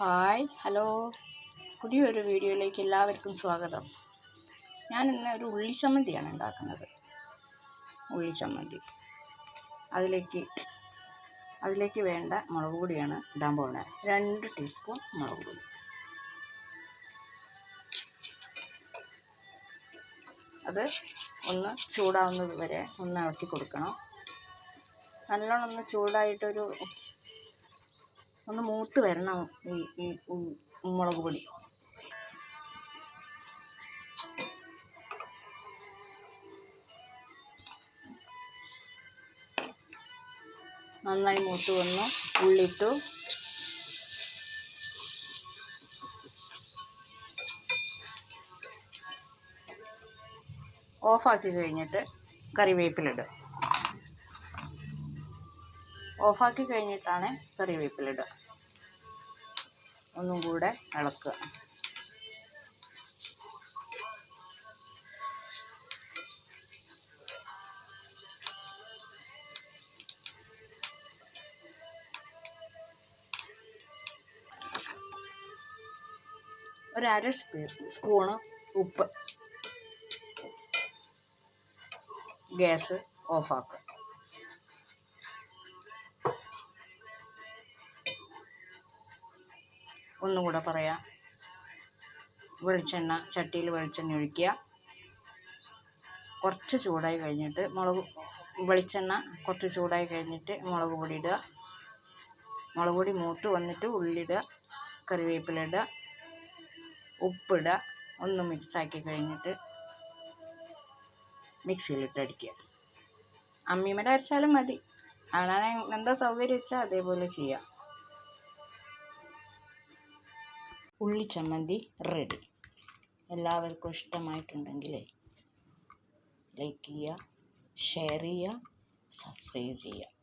Hi hello. പുതിയൊരു വീഡിയോയിലേക്ക് എല്ലാവർക്കും സ്വാഗതം. ഞാൻ ഇന്ന് ഒരു ഉള്ളി ചമ്മന്തിയാണ് ഉണ്ടാക്കുന്നത്. ഉള്ളി ചമ്മന്തി അതിലേക്ക് അതിലേക്ക് വേണ്ട മുളക് പൊടിയാണ് ഇടാൻ പോകുന്നത്. രണ്ട് ടീസ്പൂൺ മുളക് പൊടി. അത് ഒന്ന് ചൂടാവുന്നത് വരെ ഒന്ന് ഇളക്കി കൊടുക്കണം. നല്ലോണം ഒന്ന് ചൂടായിട്ടൊരു ഒന്ന് മൂത്ത് വരണം ഈ ഈ മുളക് പൊടി. നന്നായി മൂത്ത് വന്നു. ഉള്ളിട്ടു. ഓഫാക്കി കഴിഞ്ഞിട്ട് കറിവേപ്പിലിടുക ഓഫാക്കി കഴിഞ്ഞിട്ടാണ് കറിവേപ്പിലിടുക ഒന്നും കൂടെ ഇളക്കുക. ഒരര സ്പൂ സ്പൂണ് ഉപ്പ്. ഗ്യാസ് ഓഫാക്കുക. ഒന്നുകൂടെ പറയാം. വെളിച്ചെണ്ണ ചട്ടിയിൽ വെളിച്ചെണ്ണ ഒഴിക്കുക. കുറച്ച് ചൂടായി കഴിഞ്ഞിട്ട് മുളക് വെളിച്ചെണ്ണ കുറച്ച് ചൂടായി കഴിഞ്ഞിട്ട് മുളക് പൊടി ഇടുക. മുളക് പൊടി മൂത്ത് വന്നിട്ട് ഉള്ളിടുക കറിവേപ്പില ഇടുക ഉപ്പിടുക ഒന്ന് മിക്സാക്കി കഴിഞ്ഞിട്ട് മിക്സിയിലിട്ട് അടിക്കുക. അമ്മീമേടെ അരച്ചാലും മതി. കാണാൻ എന്താ സൗകര്യം വെച്ചാൽ അതേപോലെ ചെയ്യാം. ഉള്ളി ചമ്മന്തി റെഡി എല്ലാവർക്കും ഇഷ്ടമായിട്ടുണ്ടെങ്കിലേ ലൈക്ക് ചെയ്യുക ഷെയർ ചെയ്യുക സബ്സ്ക്രൈബ് ചെയ്യുക.